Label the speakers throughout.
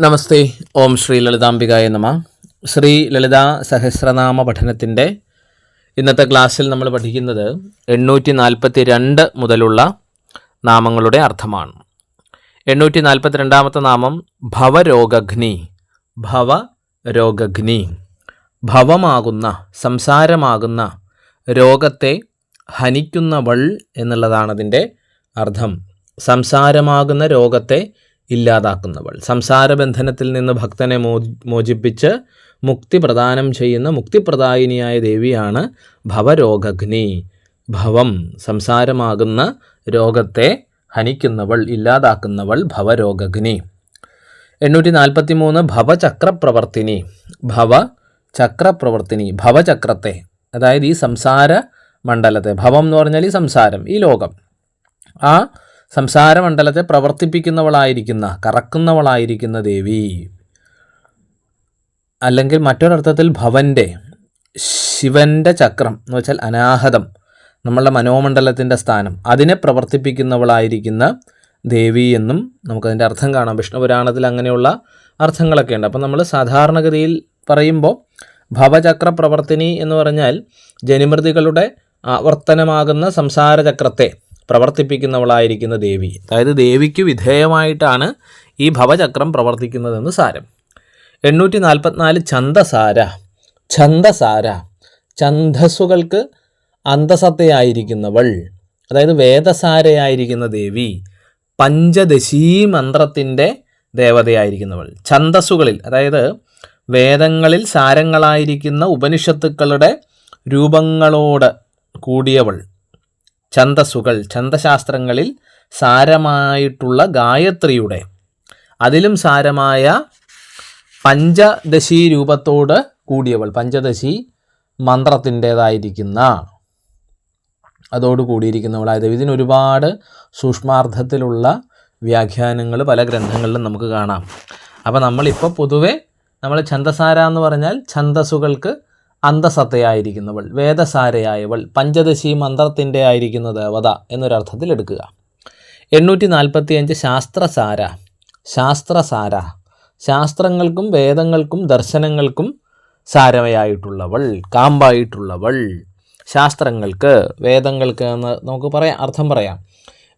Speaker 1: നമസ്തേ ഓം ശ്രീ ലളിതാംബികായ നമ. ശ്രീ ലളിതാ സഹസ്രനാമ പഠനത്തിന്റെ ഇന്നത്തെ ക്ലാസ്സിൽ നമ്മൾ പഠിക്കുന്നത് എണ്ണൂറ്റി നാൽപ്പത്തി രണ്ട് മുതലുള്ള നാമങ്ങളുടെ അർത്ഥമാണ്. എണ്ണൂറ്റി നാൽപ്പത്തി രണ്ടാമത്തെ നാമം ഭവരോഗഗ്നി ഭവരോഗഗ്നി. ഭവമാകുന്ന സംസാരമാകുന്ന രോഗത്തെ ഹനിക്കുന്നവൾ എന്നുള്ളതാണ് അതിന്റെ അർത്ഥം. സംസാരമാകുന്ന രോഗത്തെ ഇല്ലാതാക്കുന്നവൾ. സംസാരബന്ധനത്തിൽ നിന്ന് ഭക്തനെ മോചിപ്പിച്ച് മുക്തി പ്രദാനം ചെയ്യുന്ന മുക്തിപ്രദായിനിയായ ദേവിയാണ് ഭവരോഗഗ്നി. ഭവം സംസാരമാകുന്ന രോഗത്തെ ഹനിക്കുന്നവൾ ഇല്ലാതാക്കുന്നവൾ ഭവരോഗഗ്നി. എണ്ണൂറ്റി നാൽപ്പത്തി മൂന്ന് ഭവചക്രപ്രവർത്തിനി ഭവ ചക്രപ്രവർത്തിനി ഭവചക്രത്തെ അതായത് ഈ സംസാര മണ്ഡലത്തെ ഭവം എന്ന് പറഞ്ഞാൽ ഈ സംസാരം ഈ ലോകം. ആ സംസാരമണ്ഡലത്തെ പ്രവർത്തിപ്പിക്കുന്നവളായിരിക്കുന്ന കറക്കുന്നവളായിരിക്കുന്ന ദേവി. അല്ലെങ്കിൽ മറ്റൊരർത്ഥത്തിൽ ഭവന്റെ ശിവന്റെ ചക്രം എന്ന് വെച്ചാൽ അനാഹതം നമ്മളുടെ മനോമണ്ഡലത്തിന്റെ സ്ഥാനം അതിനെ പ്രവർത്തിപ്പിക്കുന്നവളായിരിക്കുന്ന ദേവി എന്നും നമുക്കതിന്റെ അർത്ഥം കാണാം. വിഷ്ണുപുരാണത്തിൽ അങ്ങനെയുള്ള അർത്ഥങ്ങളൊക്കെ ഉണ്ട്. അപ്പം നമ്മൾ സാധാരണഗതിയിൽ പറയുമ്പോൾ ഭവചക്ര പ്രവർത്തിനി എന്ന് പറഞ്ഞാൽ ജനിമൃതികളുടെ ആവർത്തനമാകുന്ന സംസാരചക്രത്തെ പ്രവർത്തിപ്പിക്കുന്നവളായിരിക്കുന്ന ദേവി. അതായത് ദേവിക്ക് വിധേയമായിട്ടാണ് ഈ ഭവചക്രം പ്രവർത്തിക്കുന്നതെന്ന് സാരം. എണ്ണൂറ്റി നാൽപ്പത്തിനാല് ഛന്ദസാര. ഛന്ദസാര. ഛന്ദസ്സുകൾക്ക് അന്തസത്തയായിരിക്കുന്നവൾ. അതായത് വേദസാരയായിരിക്കുന്ന ദേവി പഞ്ചദശീ മന്ത്രത്തിന്റെ ദേവതയായിരിക്കുന്നവൾ. ഛന്ദസ്സുകളിൽ അതായത് വേദങ്ങളിൽ സാരങ്ങളായിരിക്കുന്ന ഉപനിഷത്തുക്കളുടെ രൂപങ്ങളോട് കൂടിയവൾ. ഛന്ദസ്സുകൾ ഛന്ദശാസ്ത്രങ്ങളിൽ സാരമായിട്ടുള്ള ഗായത്രിയുടെ. അതിലും സാരമായ പഞ്ചദശി രൂപത്തോട് കൂടിയവൾ പഞ്ചദശി മന്ത്രത്തിന്റേതായിരിക്കുന്ന. അതോട് കൂടിയിരിക്കുന്നവളായത് ഇതിന് ഒരുപാട് സൂക്ഷ്മാർത്ഥത്തിലുള്ള വ്യാഖ്യാനങ്ങൾ പല ഗ്രന്ഥങ്ങളിലും നമുക്ക് കാണാം. അപ്പോൾ നമ്മളിപ്പോൾ പൊതുവെ നമ്മൾ ഛന്ദസാര എന്ന് പറഞ്ഞാൽ ഛന്ദസ്സുകൾക്ക് അന്തസത്തയായിരിക്കുന്നവൾ വേദസാരയായവൾ പഞ്ചദശി മന്ത്രത്തിന്റെ ആയിരിക്കുന്ന ദേവത എന്നൊരർത്ഥത്തിൽ എടുക്കുക. എണ്ണൂറ്റി നാൽപ്പത്തി അഞ്ച് ശാസ്ത്രസാര. ശാസ്ത്രസാര. ശാസ്ത്രങ്ങൾക്കും വേദങ്ങൾക്കും ദർശനങ്ങൾക്കും സാരമയായിട്ടുള്ളവൾ കാമ്പായിട്ടുള്ളവൾ. ശാസ്ത്രങ്ങൾക്ക് വേദങ്ങൾക്ക് എന്ന് നമുക്ക് പറയാം അർത്ഥം പറയാം.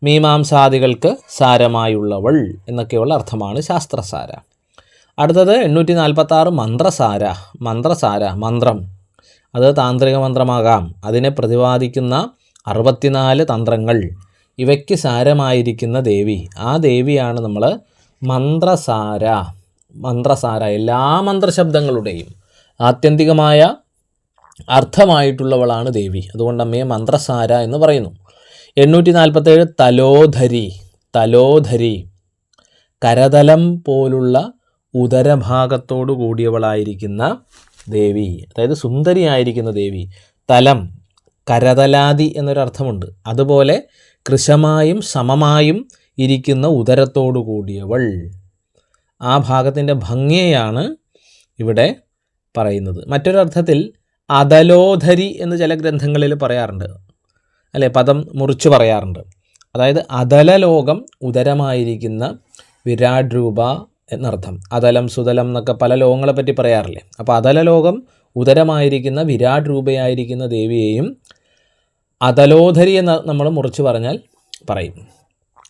Speaker 1: മീമാംസാദികൾക്ക് സാരമായുള്ളവൾ എന്നൊക്കെയുള്ള അർത്ഥമാണ് ശാസ്ത്രസാര. അടുത്തത് എണ്ണൂറ്റി നാൽപ്പത്തി ആറ് മന്ത്രസാര. മന്ത്രസാര മന്ത്രം. അത് താന്ത്രിക മന്ത്രമാകാം. അതിനെ പ്രതിപാദിക്കുന്ന അറുപത്തിനാല് തന്ത്രങ്ങൾ. ഇവയ്ക്ക് സാരമായിരിക്കുന്ന ദേവി. ആ ദേവിയാണ് നമ്മൾ മന്ത്രസാര. മന്ത്രസാര. എല്ലാ മന്ത്രശബ്ദങ്ങളുടെയും ആത്യന്തികമായ അർത്ഥമായിട്ടുള്ളവളാണ് ദേവി. അതുകൊണ്ട് അമ്മയെ മന്ത്രസാര എന്ന് പറയുന്നു. എണ്ണൂറ്റി നാൽപ്പത്തേഴ് തലോധരി. തലോധരി. കരതലം പോലുള്ള ഉദരഭാഗത്തോടു കൂടിയവളായിരിക്കുന്ന ദേവി. അതായത് സുന്ദരിയായിരിക്കുന്ന ദേവി. തലം കരതലാതി എന്നൊരർത്ഥമുണ്ട്. അതുപോലെ കൃശമായും സമമായും ഇരിക്കുന്ന ഉദരത്തോടു കൂടിയവൾ. ആ ഭാഗത്തിന്റെ ഭംഗിയെയാണ് ഇവിടെ പറയുന്നത്. മറ്റൊരർത്ഥത്തിൽ അതലോധരി എന്ന് ചില ഗ്രന്ഥങ്ങളിൽ പറയാറുണ്ട്. അല്ലെ പദം മുറിച്ചു പറയാറുണ്ട്. അതായത് അതലലോകം ഉദരമായിരിക്കുന്ന വിരാട് രൂപ എന്നർത്ഥം. അതലം സുതലം എന്നൊക്കെ പല ലോകങ്ങളെ പറ്റി പറയാറില്ലേ? അപ്പോൾ അതലലോകം ഉദരമായിരിക്കുന്ന വിരാട് രൂപയായിരിക്കുന്ന ദേവിയെയും അതലോധരി എന്ന് നമ്മൾ മുറിച്ച് പറഞ്ഞാൽ പറയും.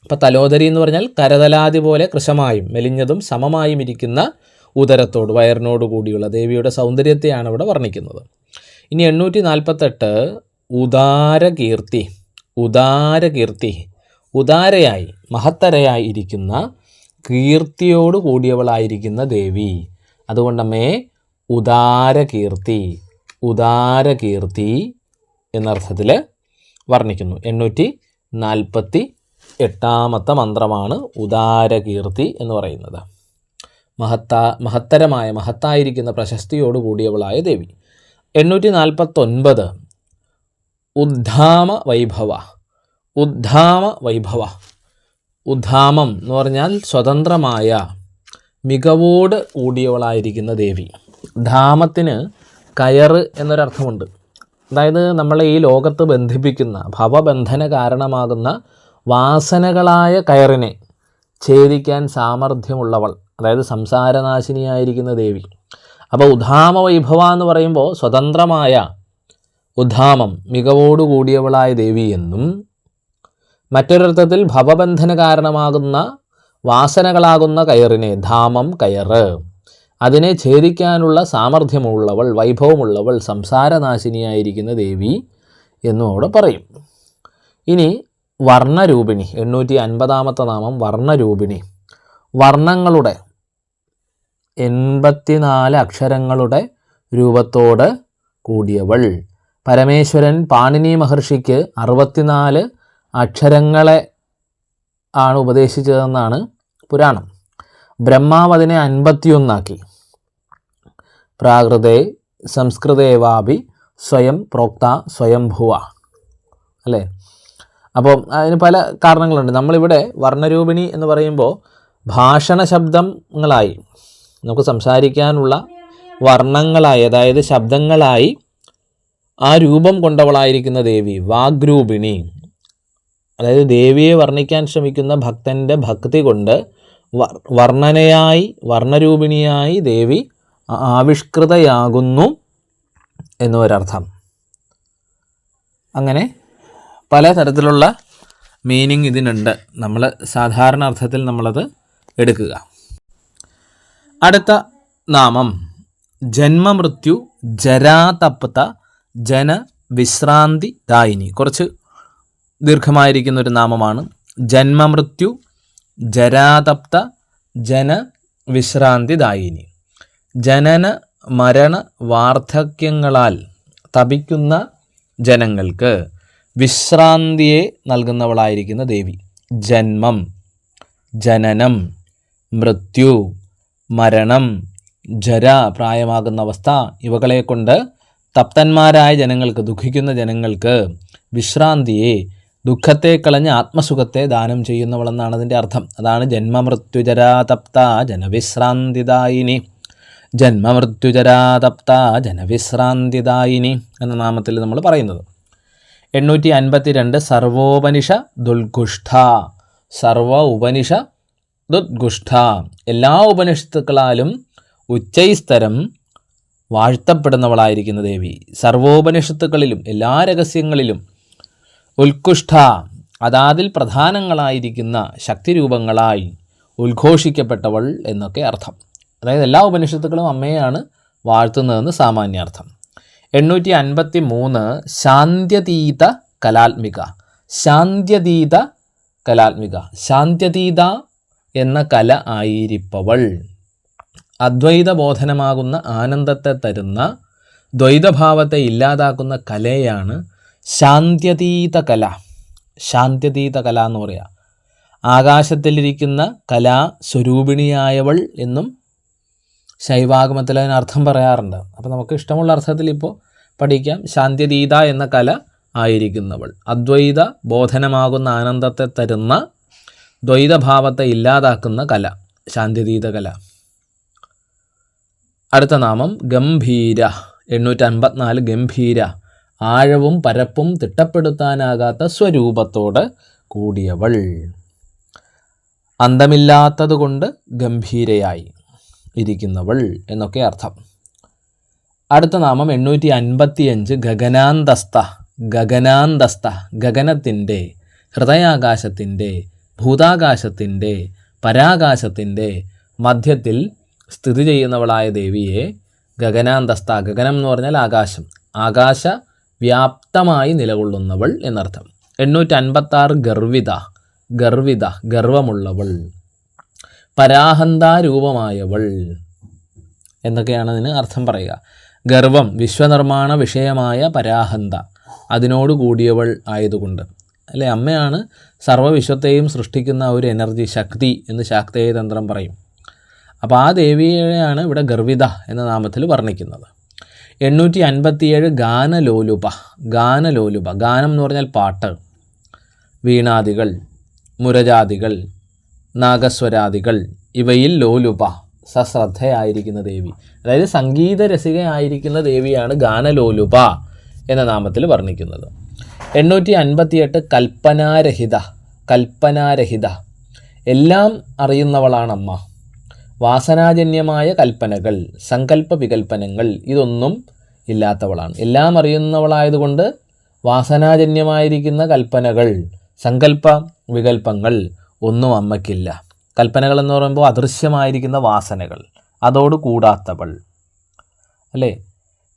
Speaker 1: അപ്പോൾ തലോധരി എന്ന് പറഞ്ഞാൽ കരതലാതി പോലെ കൃശമായും മെലിഞ്ഞതും സമമായും ഇരിക്കുന്ന ഉദരത്തോട് വയറിനോട് കൂടിയുള്ള ദേവിയുടെ സൗന്ദര്യത്തെയാണ് ഇവിടെ വർണിക്കുന്നത്. ഇനി എണ്ണൂറ്റി നാൽപ്പത്തെട്ട് ഉദാരകീർത്തി ഉദാരകീർത്തി ഉദാരയായി മഹത്തരയായി ഇരിക്കുന്ന കീർത്തിയോട് കൂടിയവളായിരിക്കുന്ന ദേവി. അതുകൊണ്ടമ്മേ ഉദാരകീർത്തി ഉദാരകീർത്തി എന്നർത്ഥത്തിൽ വർണിക്കുന്നു. എണ്ണൂറ്റി നാൽപ്പത്തി എട്ടാമത്തെ മന്ത്രമാണ് ഉദാരകീർത്തി എന്ന് പറയുന്നത്. മഹത്താ മഹത്തരമായ മഹത്തായിരിക്കുന്ന പ്രശസ്തിയോട് കൂടിയവളായ ദേവി. എണ്ണൂറ്റി നാൽപ്പത്തൊൻപത് ഉദ്ധാമ വൈഭവ ഉദ്ധാമ വൈഭവ ഉദ്ധാമം എന്ന് പറഞ്ഞാൽ സ്വതന്ത്രമായ മികവോട് കൂടിയവളായിരിക്കുന്ന ദേവി. ധാമത്തിന് കയറ് എന്നൊരർത്ഥമുണ്ട്. അതായത് നമ്മളെ ഈ ലോകത്ത് ബന്ധിപ്പിക്കുന്ന ഭവബന്ധന കാരണമാകുന്ന വാസനകളായ കയറിനെ ഛേദിക്കാൻ സാമർഥ്യമുള്ളവൾ അതായത് സംസാരനാശിനിയായിരിക്കുന്ന ദേവി. അപ്പോൾ ഉദ്ധാമ വൈഭവ എന്ന് പറയുമ്പോൾ സ്വതന്ത്രമായ ഉദ്ധാമം മികവോടുകൂടിയവളായ ദേവി എന്നും മറ്റൊരർത്ഥത്തിൽ ഭവബന്ധന കാരണമാകുന്ന വാസനകളാകുന്ന കയറിനെ ധാമം കയറ് അതിനെ ഛേദിക്കാനുള്ള സാമർഥ്യമുള്ളവൾ വൈഭവമുള്ളവൾ സംസാരനാശിനിയായിരിക്കുന്ന ദേവി എന്നും അവിടെ പറയും. ഇനി വർണരൂപിണി എണ്ണൂറ്റി അൻപതാമത്തെ നാമം വർണരൂപിണി. വർണങ്ങളുടെ എൺപത്തിനാല് അക്ഷരങ്ങളുടെ രൂപത്തോട് കൂടിയവൾ. പരമേശ്വരൻ പാണിനി മഹർഷിക്ക് അറുപത്തിനാല് അക്ഷരങ്ങളെ ആണ് ഉപദേശിച്ചതെന്നാണ് പുരാണം. ബ്രഹ്മാവ് അതിനെ അൻപത്തിയൊന്നാക്കി. പ്രാകൃതേ സംസ്കൃതേവാപി സ്വയം പ്രോക്ത സ്വയംഭുവ അല്ലേ? അപ്പോൾ അതിന് പല കാരണങ്ങളുണ്ട്. നമ്മളിവിടെ വർണരൂപിണി എന്ന് പറയുമ്പോൾ ഭാഷണ ശബ്ദങ്ങളായി നമുക്ക് സംസാരിക്കാനുള്ള വർണങ്ങളായി അതായത് ശബ്ദങ്ങളായി ആ രൂപം കൊണ്ടവളായിരിക്കുന്ന ദേവി വാഗ്രൂപിണി. അതായത് ദേവിയെ വർണിക്കാൻ ശ്രമിക്കുന്ന ഭക്തന്റെ ഭക്തി കൊണ്ട് വർ- വർണനയായി വർണരൂപിണിയായി ദേവി ആവിഷ്കൃതയാകുന്നു എന്നൊരർത്ഥം. അങ്ങനെ പല തരത്തിലുള്ള മീനിങ് ഇതിനുണ്ട്. നമ്മൾ സാധാരണ അർത്ഥത്തിൽ നമ്മളത് എടുക്കുക. അടുത്ത നാമം. ജന്മമൃത്യു ജരാതപ്ത ജന വിശ്രാന്തി ദായിനി. കുറച്ച് ദീർഘമായിരിക്കുന്ന ഒരു നാമമാണ് ജന്മമൃത്യു ജരാതപ്ത ജന വിശ്രാന്തിദായിനി. ജനന മരണ വാർദ്ധക്യങ്ങളാൽ തപിക്കുന്ന ജനങ്ങൾക്ക് വിശ്രാന്തിയെ നൽകുന്നവളായിരിക്കുന്ന ദേവി. ജന്മം ജനനം മൃത്യു മരണം ജര പ്രായമാകുന്ന അവസ്ഥ ഇവകളെ കൊണ്ട് തപ്തന്മാരായ ജനങ്ങൾക്ക് ദുഃഖിക്കുന്ന ജനങ്ങൾക്ക് വിശ്രാന്തിയെ ദുഃഖത്തെ കളഞ്ഞ് ആത്മസുഖത്തെ ദാനം ചെയ്യുന്നവളെന്നാണ് അതിന്റെ അർത്ഥം. അതാണ് ജന്മമൃത്യുജരാതപ്ത ജനവിശ്രാന്തിദായിനി. ജന്മമൃത്യുജരാതപ്ത ജനവിശ്രാന്തിദായിനി എന്ന നാമത്തിൽ നമ്മൾ പറയുന്നത്. എണ്ണൂറ്റി അൻപത്തി രണ്ട് സർവോപനിഷ ദുൽഗുഷ്ഠ. സർവ ഉപനിഷ ദുദ്ഗുഷ്ഠ എല്ലാ ഉപനിഷത്തുക്കളാലും ഉച്ചൈസ്തരം വാഴ്ത്തപ്പെടുന്നവളായിരിക്കുന്ന ദേവി. സർവോപനിഷത്തുക്കളിലും എല്ലാ രഹസ്യങ്ങളിലും ഉത്കൃഷ്ട അതാതിൽ പ്രധാനങ്ങളായിരിക്കുന്ന ശക്തിരൂപങ്ങളായി ഉദ്ഘോഷിക്കപ്പെട്ടവൾ എന്നൊക്കെ അർത്ഥം. അതായത് എല്ലാ ഉപനിഷത്തുക്കളും അമ്മയാണ് വാഴ്ത്തുന്നതെന്ന് സാമാന്യാർത്ഥം. എണ്ണൂറ്റി അൻപത്തി മൂന്ന് ശാന്ത്യതീത കലാത്മിക. ശാന്ത്യതീത കലാത്മിക. ശാന്ത്യതീത എന്ന കല ആയിരിപ്പവൾ. അദ്വൈത ബോധനമാകുന്ന ആനന്ദത്തെ തരുന്ന ദ്വൈതഭാവത്തെ ഇല്ലാതാക്കുന്ന കലയാണ് ശാന്ത്യതീത കല ശാന്ത്യതീത കല എന്ന് പറയുക ആകാശത്തിലിരിക്കുന്ന കലാ സ്വരൂപിണിയായവൾ എന്നും ശൈവാഗമത്തിൽ അതിനർത്ഥം പറയാറുണ്ട്. അപ്പോൾ നമുക്ക് ഇഷ്ടമുള്ള അർത്ഥത്തിൽ ഇപ്പോൾ പഠിക്കാം. ശാന്ത്യതീത എന്ന കല ആയിരിക്കുന്നവൾ. അദ്വൈത ബോധനമാകുന്ന ആനന്ദത്തെ തരുന്ന ദ്വൈതഭാവത്തെ ഇല്ലാതാക്കുന്ന കല. ശാന്ത്യതീത കല അടുത്ത നാമം ഗംഭീര. എണ്ണൂറ്റി അൻപത്തിനാല് ഗംഭീര. ആഴവും പരപ്പും തിട്ടപ്പെടുത്താനാകാത്ത സ്വരൂപത്തോട് കൂടിയവൾ. അന്തമില്ലാത്തതുകൊണ്ട് ഗംഭീരയായി ഇരിക്കുന്നവൾ എന്നൊക്കെ അർത്ഥം. അടുത്ത നാമം എണ്ണൂറ്റി അൻപത്തിയഞ്ച് ഗഗനാന്തസ്ത ഗഗനാന്തസ്ത ഗഗനത്തിന്റെ ഹൃദയാകാശത്തിന്റെ ഭൂതാകാശത്തിന്റെ പരാകാശത്തിന്റെ മധ്യത്തിൽ സ്ഥിതി ചെയ്യുന്നവളായ ദേവിയെ ഗഗനാന്തസ്ത ഗഗനം എന്ന് പറഞ്ഞാൽ ആകാശം. ആകാശ വ്യാപ്തമായി നിലകൊള്ളുന്നവൾ എന്നർത്ഥം. എണ്ണൂറ്റി അൻപത്താറ് ഗർവിത ഗർവിത ഗർവമുള്ളവൾ പരാഹന്താരൂപമായവൾ എന്നൊക്കെയാണ് അതിന് അർത്ഥം പറയുക. ഗർവം വിശ്വനിർമ്മാണ വിഷയമായ പരാഹന്ത അതിനോട് കൂടിയവൾ ആയതുകൊണ്ട്. അല്ലെ? അമ്മയാണ് സർവവിശ്വത്തെയും സൃഷ്ടിക്കുന്ന ഒരു എനർജി ശക്തി എന്ന് ശാക്തേയ തന്ത്രം പറയും. അപ്പോൾ ആ ദേവിയെയാണ് ഇവിടെ ഗർവിത എന്ന നാമത്തിൽ വർണിക്കുന്നത്. എണ്ണൂറ്റി അൻപത്തിയേഴ് ഗാനലോലുപ ഗാനലോലുപ ഗാനം എന്ന് പറഞ്ഞാൽ പാട്ട്. വീണാദികൾ മുരജാദികൾ നാഗസ്വരാദികൾ ഇവയിൽ ലോലുപ സശ്രദ്ധയായിരിക്കുന്ന ദേവി. അതായത് സംഗീത രസികയായിരിക്കുന്ന ദേവിയാണ് ഗാനലോലുപ എന്ന നാമത്തിൽ വർണിക്കുന്നത്. എണ്ണൂറ്റി അൻപത്തിയെട്ട് കൽപ്പനാരഹിത കൽപ്പനാരഹിത. എല്ലാം അറിയുന്നവളാണമ്മ. വാസനാജന്യമായ കൽപ്പനകൾ സങ്കല്പ വികൽപ്പനങ്ങൾ ഇതൊന്നും ഇല്ലാത്തവളാണ്. എല്ലാം അറിയുന്നവളായതുകൊണ്ട് വാസനാജന്യമായിരിക്കുന്ന കൽപ്പനകൾ സങ്കല്പ വികൽപ്പങ്ങൾ ഒന്നും അമ്മയ്ക്കില്ല. കൽപ്പനകൾ എന്ന് പറയുമ്പോൾ അദൃശ്യമായിരിക്കുന്ന വാസനകൾ അതോട് കൂടാത്തവൾ. അല്ലേ?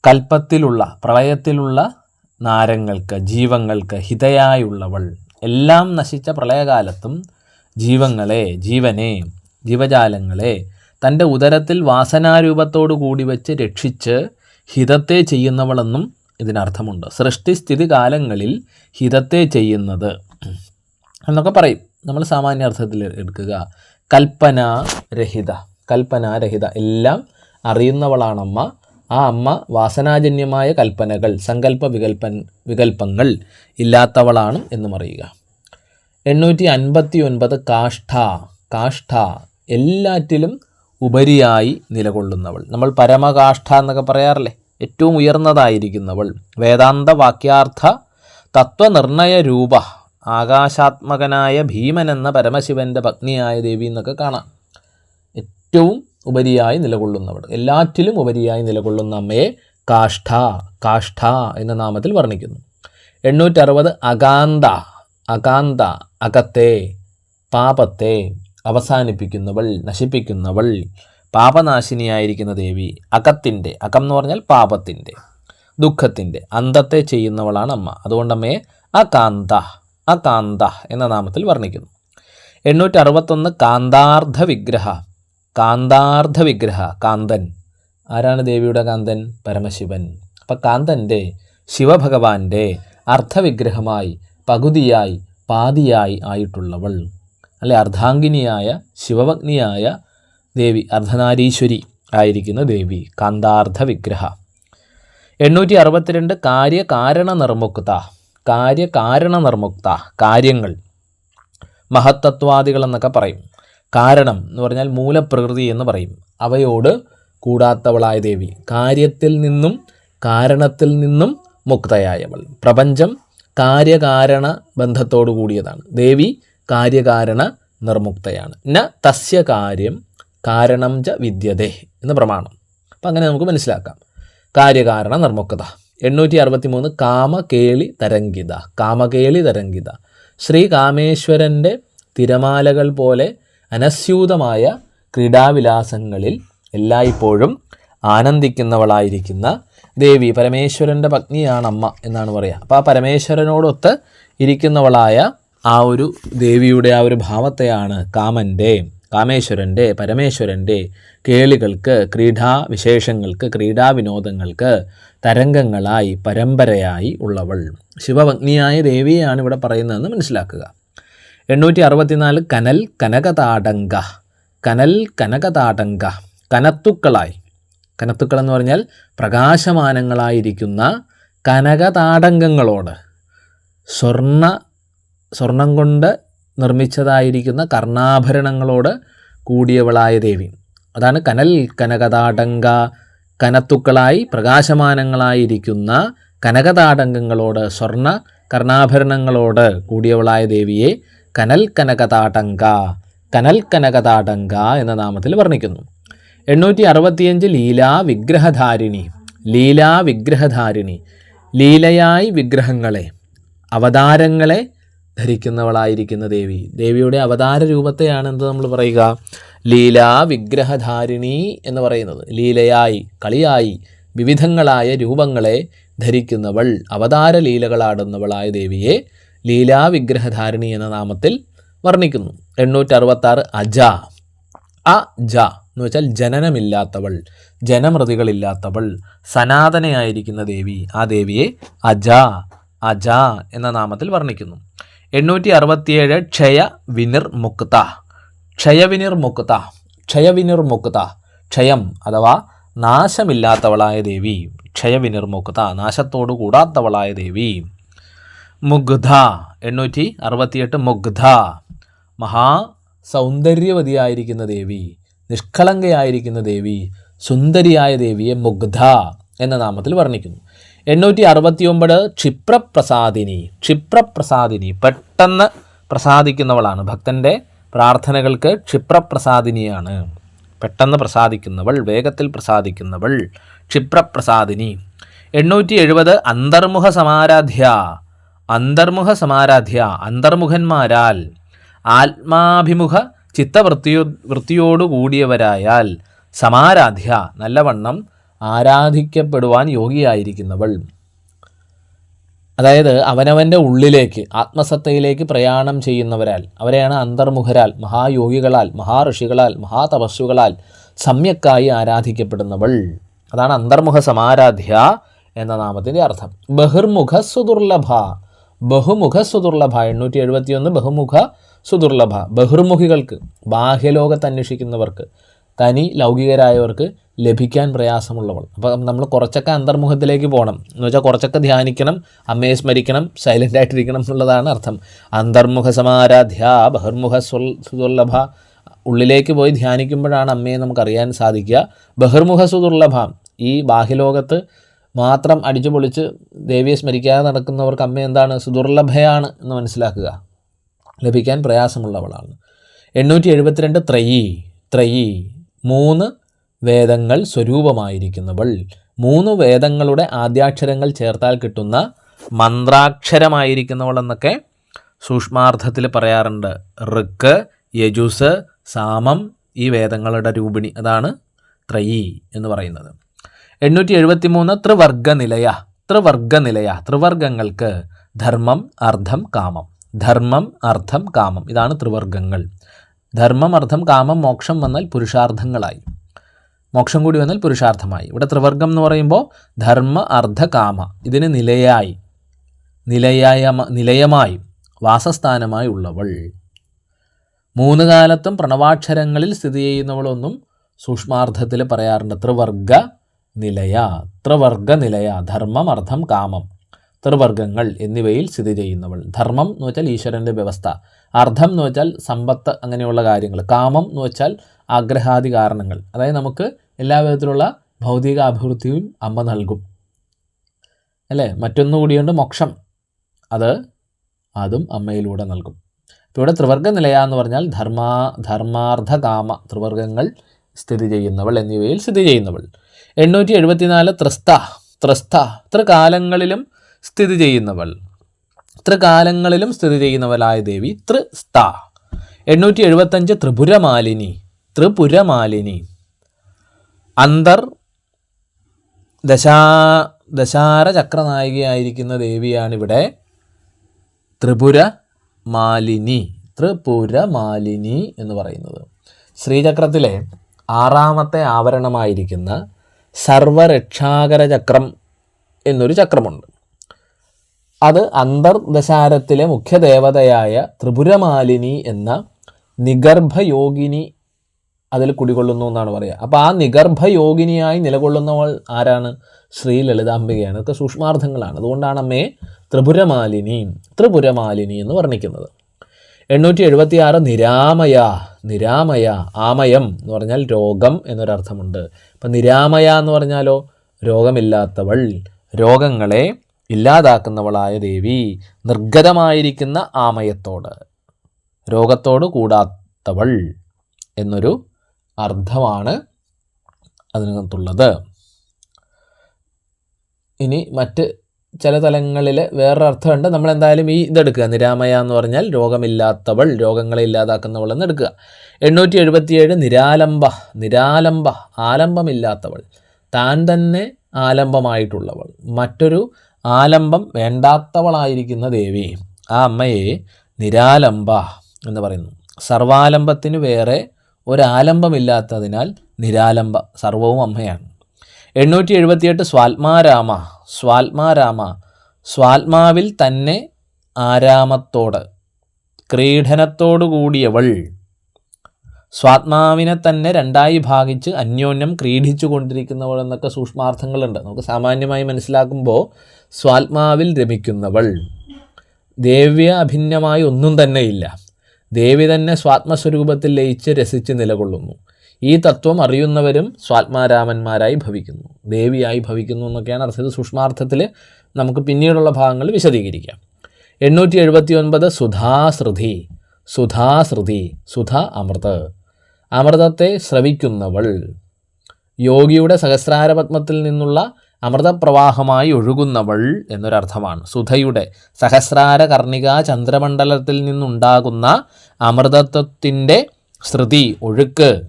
Speaker 1: കൽപ്പത്തിലുള്ള പ്രളയത്തിലുള്ള നാരങ്ങൾക്ക് ജീവങ്ങൾക്ക് ഹിതയായുള്ളവൾ. എല്ലാം നശിച്ച പ്രളയകാലത്തും ജീവങ്ങളെ ജീവനെ ജീവജാലങ്ങളെ തന്റെ ഉദരത്തിൽ വാസനാരൂപത്തോടു കൂടി വെച്ച് രക്ഷിച്ച് ഹിതത്തെ ചെയ്യുന്നവളെന്നും ഇതിനർത്ഥമുണ്ട്. സൃഷ്ടിസ്ഥിതി കാലങ്ങളിൽ ഹിതത്തെ ചെയ്യുന്നത് എന്നൊക്കെ പറയും. നമ്മൾ സാമാന്യ അർത്ഥത്തിൽ എടുക്കുക. കൽപ്പനാരഹിത കൽപ്പനാരഹിത എല്ലാം അറിയുന്നവളാണമ്മ. ആ അമ്മ വാസനാജന്യമായ കൽപ്പനകൾ സങ്കല്പ വികൽപ്പൻ വികൽപ്പങ്ങൾ ഇല്ലാത്തവളാണ് എന്ന് അറിയുക എണ്ണൂറ്റി അൻപത്തി ഒൻപത് കാഷ്ഠ കാഷ്ഠ എല്ലാറ്റിലും ഉപരിയായി നിലകൊള്ളുന്നവൾ. നമ്മൾ പരമകാഷ്ഠ എന്നൊക്കെ പറയാറില്ലേ? ഏറ്റവും ഉയർന്നതായിരിക്കുന്നവൾ. വേദാന്ത വാക്യാർത്ഥ തത്വനിർണയ രൂപ. ആകാശാത്മകനായ ഭീമൻ എന്ന പരമശിവന്റെ പത്നിയായ ദേവി എന്നൊക്കെ കാണാം. ഏറ്റവും ഉപരിയായി നിലകൊള്ളുന്നവൾ. എല്ലാറ്റിലും ഉപരിയായി നിലകൊള്ളുന്ന അമ്മയെ കാഷ്ഠ കാഷ്ഠ എന്ന നാമത്തിൽ വർണിക്കുന്നു. എണ്ണൂറ്ററുപത് അകാന്ത അകാന്ത അകത്തെ പാപത്തെ അവസാനിപ്പിക്കുന്നവൾ നശിപ്പിക്കുന്നവൾ പാപനാശിനിയായിരിക്കുന്ന ദേവി അകത്തിന്റെ അകം എന്ന് പറഞ്ഞാൽ പാപത്തിന്റെ ദുഃഖത്തിന്റെ അന്തത്തെ ചെയ്യുന്നവളാണ് അമ്മ. അതുകൊണ്ടമ്മയെ അകാന്ത അകാന്ത എന്ന നാമത്തിൽ വർണിക്കുന്നു. എണ്ണൂറ്റി അറുപത്തൊന്ന് കാന്താർദ്ധ വിഗ്രഹ കാന്താർദ്ധ വിഗ്രഹ കാന്തൻ. ആരാണ് ദേവിയുടെ കാന്തൻ? പരമശിവൻ. അപ്പം കാന്തന്റെ ശിവഭഗവാന്റെ അർത്ഥവിഗ്രഹമായി പകുതിയായി പാതിയായി ആയിട്ടുള്ളവൾ. അല്ലെ അർദ്ധാംഗിനിയായ ശിവഭഗ്നിയായ ദേവി അർദ്ധനാരീശ്വരി ആയിരിക്കുന്ന ദേവി കാന്താർദ്ധ വിഗ്രഹ എണ്ണൂറ്റി അറുപത്തിരണ്ട് കാര്യകാരണ നിർമുക്ത കാര്യകാരണ നിർമുക്ത കാര്യങ്ങൾ. മഹത്തത്വാദികൾ എന്നൊക്കെ പറയും. കാരണം എന്ന് പറഞ്ഞാൽ മൂലപ്രകൃതി എന്ന് പറയും. അവയോട് കൂടാത്തവളായ ദേവി കാര്യത്തിൽ നിന്നും കാരണത്തിൽ നിന്നും മുക്തയായവൾ. പ്രപഞ്ചം കാര്യകാരണ ബന്ധത്തോടു കൂടിയതാണ്. ദേവി കാര്യകാരണ നിർമുക്തയാണ്. ന തസ്യ കാര്യം കാരണം ച വിദ്യതേ എന്ന് പ്രമാണം. അപ്പം അങ്ങനെ നമുക്ക് മനസ്സിലാക്കാം. കാര്യകാരണ നിർമുക്തത എണ്ണൂറ്റി അറുപത്തി മൂന്ന് കാമകേളി തരംഗിത. കാമകേളി തരംഗിത. ശ്രീ കാമേശ്വരന്റെ തിരമാലകൾ പോലെ അനസ്യൂതമായ ക്രീഡാവിലാസങ്ങളിൽ എല്ലായ്പ്പോഴും ആനന്ദിക്കുന്നവളായിരിക്കുന്ന ദേവി പരമേശ്വരന്റെ പത്നിയാണ് അമ്മ എന്നാണ് പറയുക അപ്പോൾ ആ പരമേശ്വരനോടൊത്ത് ഇരിക്കുന്നവളായ ആ ഒരു ദേവിയുടെ ആ ഒരു ഭാവത്തെയാണ് കാമന്റെ കാമേശ്വരന്റെ പരമേശ്വരന്റെ കേളികൾക്ക് ക്രീഡാ വിശേഷങ്ങൾക്ക് ക്രീഡാവിനോദങ്ങൾക്ക് തരംഗങ്ങളായി പരമ്പരയായി ഉള്ളവൾ. ശിവഭഗ്നിയായ ദേവിയെയാണ് ഇവിടെ പറയുന്നതെന്ന് മനസ്സിലാക്കുക. എണ്ണൂറ്റി അറുപത്തിനാല് കനൽ കനകതാടങ്ക കനൽ കനകതാടങ്ക കനത്തുക്കളായി. കനത്തുക്കൾ എന്ന് പറഞ്ഞാൽ പ്രകാശമാനങ്ങളായിരിക്കുന്ന കനകതാടങ്കങ്ങളോട് സ്വർണ സ്വർണം കൊണ്ട് നിർമ്മിച്ചതായിരിക്കുന്ന കർണാഭരണങ്ങളോട് കൂടിയവളായ ദേവി. അതാണ് കനൽ കനകതാടങ്ക കനത്തുക്കളായി പ്രകാശമാനങ്ങളായിരിക്കുന്ന കനകതാടങ്കങ്ങളോട് സ്വർണ കർണാഭരണങ്ങളോട് കൂടിയവളായ ദേവിയെ കനൽ കനകതാടങ്ക കനൽ കനകതാടങ്ക എന്ന നാമത്തിൽ വർണിക്കുന്നു. എണ്ണൂറ്റി അറുപത്തിയഞ്ച് ലീലാ വിഗ്രഹധാരിണി ലീലാ വിഗ്രഹധാരിണി ലീലയായി വിഗ്രഹങ്ങളെ അവതാരങ്ങളെ ധരിക്കുന്നവളായിരിക്കുന്ന ദേവി. ദേവിയുടെ അവതാര രൂപത്തെയാണ് എന്ത് നമ്മൾ പറയുക? ലീലാ വിഗ്രഹധാരിണി എന്ന് പറയുന്നത്. ലീലയായി കളിയായി വിവിധങ്ങളായ രൂപങ്ങളെ ധരിക്കുന്നവൾ അവതാര ലീലകളാടുന്നവളായ ദേവിയെ ലീലാ വിഗ്രഹധാരിണി എന്ന നാമത്തിൽ വർണിക്കുന്നു. എണ്ണൂറ്ററുപത്താറ് അജ. അ ജ എന്ന് വെച്ചാൽ ജനനമില്ലാത്തവൾ ജനമൃതികളില്ലാത്തവൾ സനാതനയായിരിക്കുന്ന ദേവി ആ ദേവിയെ അജ അജ എന്ന നാമത്തിൽ വർണിക്കുന്നു. എണ്ണൂറ്റി അറുപത്തിയേഴ് ക്ഷയ വിനിർ മുക്ത ക്ഷയവിനിർ വിനിർമുക്ത ക്ഷയവിനിർ മുക്ത ക്ഷയം അഥവാ നാശമില്ലാത്തവളായ ദേവി. ക്ഷയവിനിർ മുക്ത നാശത്തോടു കൂടാത്തവളായ ദേവി. മുഗ്ധ എണ്ണൂറ്റി അറുപത്തിയെട്ട് മുഗ്ധ മഹാ സൗന്ദര്യവതിയായിരിക്കുന്ന ദേവി. നിഷ്കളങ്കയായിരിക്കുന്ന ദേവി. സുന്ദരിയായ ദേവിയെ മുഗ്ധ എന്ന നാമത്തിൽ വർണിക്കുന്നു. എണ്ണൂറ്റി അറുപത്തി ഒമ്പത് ക്ഷിപ്രപ്രസാദിനി ക്ഷിപ്രപ്രസാദിനി പെട്ടെന്ന് പ്രസാദിക്കുന്നവളാണ്. ഭക്തന്റെ പ്രാർത്ഥനകൾക്ക് ക്ഷിപ്രപ്രസാദിനിയാണ്. പെട്ടെന്ന് പ്രസാദിക്കുന്നവൾ വേഗത്തിൽ പ്രസാദിക്കുന്നവൾ ക്ഷിപ്രപ്രസാദിനി. എണ്ണൂറ്റി എഴുപത് അന്തർമുഖ സമാരാധ്യ അന്തർമുഖ സമാരാധ്യ അന്തർമുഖന്മാരാൽ ആത്മാഭിമുഖ ചിത്തവൃത്തിയോ വൃത്തിയോടുകൂടിയവരായാൽ സമാരാധ്യ നല്ലവണ്ണം ആരാധിക്കപ്പെടുവാൻ യോഗിയായിരിക്കുന്നവൾ. അതായത് അവനവന്റെ ഉള്ളിലേക്ക് ആത്മസത്തയിലേക്ക് പ്രയാണം ചെയ്യുന്നവരാൽ അവരെയാണ് അന്തർമുഖരാൽ മഹായോഗികളാൽ മഹാഋഷികളാൽ മഹാതപസ്സുകളാൽ സമ്യക്കായി ആരാധിക്കപ്പെടുന്നവൾ. അതാണ് അന്തർമുഖ സമാരാധ്യ എന്ന നാമത്തിന്റെ അർത്ഥം. ബഹിർമുഖ സുദുർലഭ. ബഹുമുഖ സുദുർലഭ. എണ്ണൂറ്റി എഴുപത്തിയൊന്ന് ബഹുമുഖ സുദുർലഭ. ബഹിർമുഖികൾക്ക് ബാഹ്യലോകത്ത് അന്വേഷിക്കുന്നവർക്ക് തനി ലൗകികരായവർക്ക് ലഭിക്കാൻ പ്രയാസമുള്ളവൾ. അപ്പോൾ നമ്മൾ കുറച്ചൊക്കെ അന്തർമുഖത്തിലേക്ക് പോകണം. എന്ന് വെച്ചാൽ കുറച്ചൊക്കെ ധ്യാനിക്കണം അമ്മയെ സ്മരിക്കണം സൈലന്റ് ആയിട്ടിരിക്കണം എന്നുള്ളതാണ് അർത്ഥം. അന്തർമുഖ സമാരാധ്യ ബഹിർമുഖ സ്വൽ സുദുർലഭ ഉള്ളിലേക്ക് പോയി ധ്യാനിക്കുമ്പോഴാണ് അമ്മയെ നമുക്കറിയാൻ സാധിക്കുക. ബഹിർമുഖ സുദുർലഭ ഈ ബാഹ്യലോകത്ത് മാത്രം അടിച്ചു പൊളിച്ച് ദേവിയെ സ്മരിക്കാതെ നടക്കുന്നവർക്ക് അമ്മ എന്താണ്? സുദുർലഭയാണ് എന്ന് മനസ്സിലാക്കുക. ലഭിക്കാൻ പ്രയാസമുള്ളവളാണ്. എണ്ണൂറ്റി എഴുപത്തിരണ്ട് ത്രയി ത്രയി മൂന്ന് വേദങ്ങൾ സ്വരൂപമായിരിക്കുന്നവൾ. മൂന്ന് വേദങ്ങളുടെ ആദ്യാക്ഷരങ്ങൾ ചേർത്താൽ കിട്ടുന്ന മന്ത്രാക്ഷരമായിരിക്കുന്നവൾ എന്നൊക്കെ സൂക്ഷ്മാർത്ഥത്തിൽ പറയാറുണ്ട്. ഋക്ക് യജുസ് സാമം ഈ വേദങ്ങളുടെ രൂപിണി. അതാണ് ത്രയി എന്ന് പറയുന്നത്. എണ്ണൂറ്റി എഴുപത്തി മൂന്ന് ത്രിവർഗനിലയ. ത്രിവർഗനിലയ. ത്രിവർഗങ്ങൾക്ക് ധർമ്മം അർത്ഥം കാമം. ധർമ്മം അർത്ഥം കാമം. ഇതാണ് ത്രിവർഗങ്ങൾ. ധർമ്മം അർത്ഥം കാമം മോക്ഷം വന്നാൽ പുരുഷാർത്ഥങ്ങളായി. മോക്ഷം കൂടി വന്നാൽ പുരുഷാർത്ഥമായി. ഇവിടെ ത്രിവർഗം എന്ന് പറയുമ്പോൾ ധർമ്മ അർത്ഥ കാമ. ഇതിന് നിലയായി. നിലയായ നിലയമായി വാസസ്ഥാനമായി ഉള്ളവൾ. മൂന്ന് കാലത്തും പ്രണവാക്ഷരങ്ങളിൽ സ്ഥിതി ചെയ്യുന്നവളൊന്നും സൂക്ഷ്മാർത്ഥത്തിൽ പറയാറുണ്ട് ത്രിവർഗ നിലയ ത്രിവർഗ നിലയ ധർമ്മം അർത്ഥം കാമം. ത്രിവർഗങ്ങൾ എന്നിവയിൽ സ്ഥിതി ചെയ്യുന്നവൾ. ധർമ്മം എന്ന് വെച്ചാൽ ഈശ്വരന്റെ വ്യവസ്ഥ. അർത്ഥം എന്ന് വെച്ചാൽ സമ്പത്ത് അങ്ങനെയുള്ള കാര്യങ്ങൾ. കാമം എന്ന് വെച്ചാൽ ആഗ്രഹാദി കാരണങ്ങൾ അതായത് നമുക്ക് എല്ലാ വിധത്തിലുള്ള ഭൗതിക അഭിവൃദ്ധിയും അമ്മ നൽകും. അല്ലേ? മറ്റൊന്നു കൂടിയുണ്ട് മോക്ഷം. അത് അതും അമ്മയിലൂടെ നൽകും. ഇപ്പോൾ ഇവിടെ ത്രിവർഗ നിലയ എന്ന് പറഞ്ഞാൽ ധർമ്മ ധർമാർത്ഥ കാമ ത്രിവർഗങ്ങൾ സ്ഥിതി ചെയ്യുന്നവൾ എന്നിവയിൽ സ്ഥിതി ചെയ്യുന്നവൾ. എണ്ണൂറ്റി എഴുപത്തിനാല് ത്രസ്ത ത്രസ്ത കാലങ്ങളിലും സ്ഥിതി ചെയ്യുന്നവൾ. ത്രികാലങ്ങളിലും സ്ഥിതി ചെയ്യുന്നവരായ ദേവി ത്രിസ്ത എണ്ണൂറ്റി എഴുപത്തഞ്ച് ത്രിപുരമാലിനി ത്രിപുരമാലിനി. അന്തർ ദശാ ദശാര ചക്രനായികയായിരിക്കുന്ന ദേവിയാണിവിടെ ത്രിപുര മാലിനി ത്രിപുര മാലിനി എന്ന് പറയുന്നത്. ശ്രീചക്രത്തിലെ ആറാമത്തെ ആവരണമായിരിക്കുന്ന സർവരക്ഷാകര ചക്രം എന്നൊരു ചക്രമുണ്ട്. അത് അന്തർദശാരത്തിലെ മുഖ്യദേവതയായ ത്രിപുരമാലിനി എന്ന നിഗർഭയോഗിനി അതിൽ കുടികൊള്ളുന്നു എന്നാണ് പറയുക. അപ്പോൾ ആ നിഗർഭയോഗിനിയായി നിലകൊള്ളുന്നവൾ ആരാണ്? ശ്രീ ലളിതാംബികയാണ്. ഇതൊക്കെ സൂക്ഷ്മാർത്ഥങ്ങളാണ് അതുകൊണ്ടാണ് അമ്മയെ ത്രിപുരമാലിനി ത്രിപുരമാലിനി എന്ന് വർണിക്കുന്നത്. എണ്ണൂറ്റി എഴുപത്തി ആറ് നിരാമയ നിരാമയ ആമയം എന്ന് പറഞ്ഞാൽ രോഗം എന്നൊരർത്ഥമുണ്ട്. അപ്പം നിരാമയ എന്ന് പറഞ്ഞാലോ? രോഗമില്ലാത്തവൾ. രോഗങ്ങളെ ഇല്ലാതാക്കുന്നവളായ ദേവി നിർഗതമായിരിക്കുന്ന ആമയത്തോട് രോഗത്തോട് കൂടാത്തവൾ എന്നൊരു അർത്ഥമാണ് അതിനകത്തുള്ളത്. ഇനി മറ്റ് ചില തലങ്ങളിൽ വേറൊരു അർത്ഥമുണ്ട്. നമ്മൾ എന്തായാലും ഈ ഇതെടുക്കുക. നിരാമയ എന്ന് പറഞ്ഞാൽ രോഗമില്ലാത്തവൾ രോഗങ്ങളെ ഇല്ലാതാക്കുന്നവൾ എന്ന് എടുക്കുക. എണ്ണൂറ്റി എഴുപത്തിയേഴ് നിരാലംബ നിരാലംബ ആലംബമില്ലാത്തവൾ താൻ തന്നെ ആലംബമായിട്ടുള്ളവൾ മറ്റൊരു ആലംബം വേണ്ടാത്തവളായിരിക്കുന്ന ദേവി ആ അമ്മയെ നിരാലംബ എന്ന് പറയുന്നു. സർവാലംബത്തിന് വേറെ ഒരാലംബമില്ലാത്തതിനാൽ നിരാലംബ സർവവും അമ്മയാണ്. എണ്ണൂറ്റി എഴുപത്തിയെട്ട് സ്വാത്മാരാമ സ്വാത്മാരാമ സ്വാത്മാവിൽ തന്നെ ആരാമത്തോട് ക്രീഡനത്തോടു കൂടിയവൾ സ്വാത്മാവിനെ തന്നെ രണ്ടായി ഭാഗിച്ച് അന്യോന്യം ക്രീഡിച്ചു കൊണ്ടിരിക്കുന്നവൾ എന്നൊക്കെ സൂക്ഷ്മാർത്ഥങ്ങളുണ്ട്. നമുക്ക് സാമാന്യമായി മനസ്സിലാക്കുമ്പോൾ സ്വാത്മാവിൽ രമിക്കുന്നവൾ. ദേവ്യ അഭിന്നമായി ഒന്നും തന്നെയില്ല ദേവി തന്നെ സ്വാത്മസ്വരൂപത്തിൽ ലയിച്ച് രസിച്ച് നിലകൊള്ളുന്നു. ഈ തത്വം അറിയുന്നവരും സ്വാത്മാരാമന്മാരായി ഭവിക്കുന്നു. ദേവിയായി ഭവിക്കുന്നു എന്നൊക്കെയാണ് അർത്ഥത്തിൽ സൂക്ഷ്മാർത്ഥത്തിൽ നമുക്ക് പിന്നീടുള്ള ഭാഗങ്ങൾ വിശദീകരിക്കാം. എണ്ണൂറ്റി എഴുപത്തി ഒൻപത് സുധാശ്രുതി. സുധാശ്രുതി. സുധ അമൃത്. അമൃതത്തെ ശ്രവിക്കുന്നവൾ യോഗിയുടെ സഹസ്രാരപത്മത്തിൽ നിന്നുള്ള അമൃതപ്രവാഹമായി ഒഴുകുന്നവൾ എന്നൊരർത്ഥമാണ്. സുധയുടെ സഹസ്രാര കർണിക ചന്ദ്രമണ്ഡലത്തിൽ നിന്നുണ്ടാകുന്ന അമൃതത്വത്തിന്റെ ശ്രുതി ഒഴുക്ക്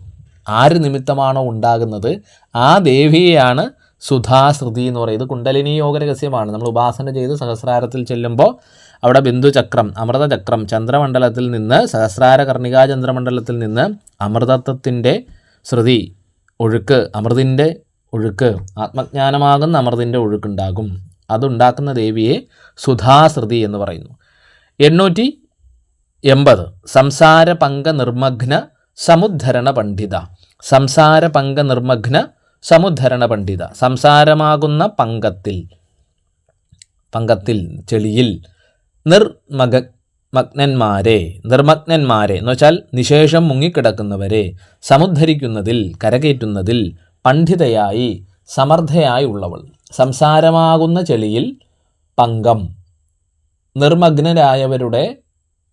Speaker 1: ആര് നിമിത്തമാണോ ഉണ്ടാകുന്നത്? ആ ദേവിയെയാണ് സുധാശ്രുതി എന്ന് പറയുന്നത്. കുണ്ടലിനി യോഗരഹസ്യമാണ്. നമ്മൾ ഉപാസന ചെയ്ത് സഹസ്രാരത്തിൽ ചെല്ലുമ്പോൾ അവിടെ ബിന്ദുചക്രം അമൃതചക്രം ചന്ദ്രമണ്ഡലത്തിൽ നിന്ന് സഹസ്രാര കർണികാ ചന്ദ്രമണ്ഡലത്തിൽ നിന്ന് അമൃതത്വത്തിന്റെ ശ്രുതി ഒഴുക്ക് അമൃതിന്റെ ഒഴുക്ക് ആത്മജ്ഞാനമാകുന്ന അമൃതിന്റെ ഒഴുക്കുണ്ടാകും. അതുണ്ടാക്കുന്ന ദേവിയെ സുധാശ്രുതി എന്ന് പറയുന്നു. എണ്ണൂറ്റി എൺപത് സംസാര പങ്ക നിർമ്മഗ്ന സമുദ്ധരണ പണ്ഡിത. സംസാര പങ്ക നിർമ്മഗ്ന സമുദ്ധരണ പണ്ഡിത. സംസാരമാകുന്ന പങ്കത്തിൽ പങ്കത്തിൽ ചെളിയിൽ നിർമഗ മഗ്നന്മാരെ നിർമഗ്നന്മാരെ എന്ന് വെച്ചാൽ നിശേഷം മുങ്ങിക്കിടക്കുന്നവരെ സമുദ്ധരിക്കുന്നതിൽ കരകയറ്റുന്നതിൽ പണ്ഡിതയായി സമർത്ഥയായി ഉള്ളവൾ സംസാരമാകുന്ന ചെളിയിൽ പങ്കം. നിർമഗ്നരായവരുടെ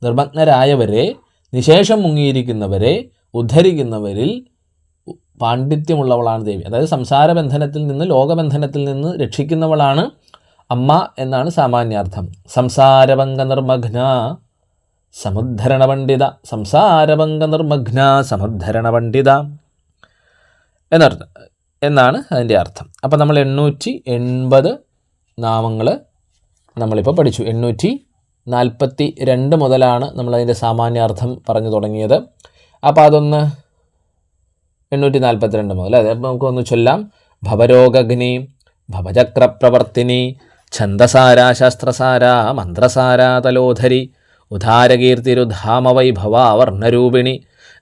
Speaker 1: നിർമഗ്നരായവരെ നിശേഷം മുങ്ങിയിരിക്കുന്നവരെ ഉദ്ധരിക്കുന്നവരിൽ പാണ്ഡിത്യമുള്ളവളാണ് ദേവി. അതായത് സംസാരബന്ധനത്തിൽ നിന്ന് ലോകബന്ധനത്തിൽ നിന്ന് രക്ഷിക്കുന്നവളാണ് അമ്മ എന്നാണ് സാമാന്യാർത്ഥം. സംസാരഭംഗ നിർമ്മഗ്ന സമുദ്ധരണ പണ്ഡിത സംസാരഭംഗ നിർമഗ്ന സമുദ്ധരണ പണ്ഡിത എന്നർത്ഥം എന്നാണ് അതിന്റെ അർത്ഥം. അപ്പോൾ നമ്മൾ എണ്ണൂറ്റി എൺപത് നാമങ്ങൾ നമ്മളിപ്പോൾ പഠിച്ചു. എണ്ണൂറ്റി നാൽപ്പത്തി രണ്ട് മുതലാണ് നമ്മളതിന്റെ സാമാന്യാർത്ഥം പറഞ്ഞു തുടങ്ങിയത്. അപ്പോൾ അതൊന്ന് എണ്ണൂറ്റി നാൽപ്പത്തി രണ്ട് മുതൽ. അതെ നമുക്കൊന്ന് ചൊല്ലാം. ഭവരോഗഗ്നി ഭവചക്രപ്രവർത്തിനി ഛന്ദസാര ശാസ്ത്രസാര മന്ത്രസാര തലോധരി ഉദാരകീർത്തിരുധാമവൈഭവ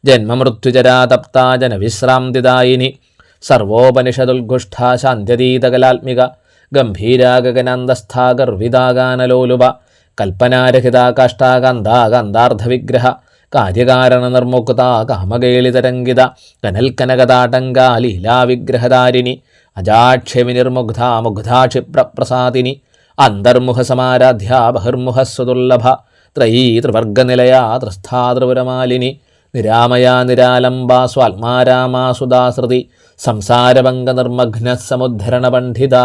Speaker 1: ജന്മമൃത്യുചരാ തപ്താ ജനവിശ്രാന്തിദായിനി സർവോപനിഷദുൽഘുഷ്ഠ ശാന്ത്യതീതകലാത്മിക ഗംഭീരാഗഗനാന്തസ്ഥ ഗർവിതാഗാനലോലുപ കാര്യകാരണ നിർമുക്ത കാമകേളിതരംഗിത കനൽക്കനകതാടങ്ക ലീലാവിഗ്രഹധാരിണി അജാക്ഷവിനിർമുഗ്ധ മുഗ്ധാക്ഷിപ്രപ്രസാദിനി അന്തർമുഖസമാരാധ്യ ബഹിർമുഖസ്വദുർലഭ ത്രയീ ത്രിവർഗനിലയ ത്രസ്ഥാതൃപുരമാലിനി നിരാമയ നിരാലംബ സ്വാത്മാരാമാ സുധാശ്രുതി സംസാരഭംഗ നിർമ്മഗ്ന സമുദ്ധരണ പണ്ഡിത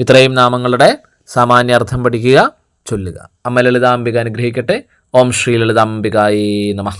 Speaker 1: ഇത്രയും നാമങ്ങളുടെ സാമാന്യാർത്ഥം പഠിക്കുക ചൊല്ലുക. അമ്മ ലളിതാംബിക അനുഗ്രഹിക്കട്ടെ. ഓം ശ്രീ ലളിതാംബികായേ നമ.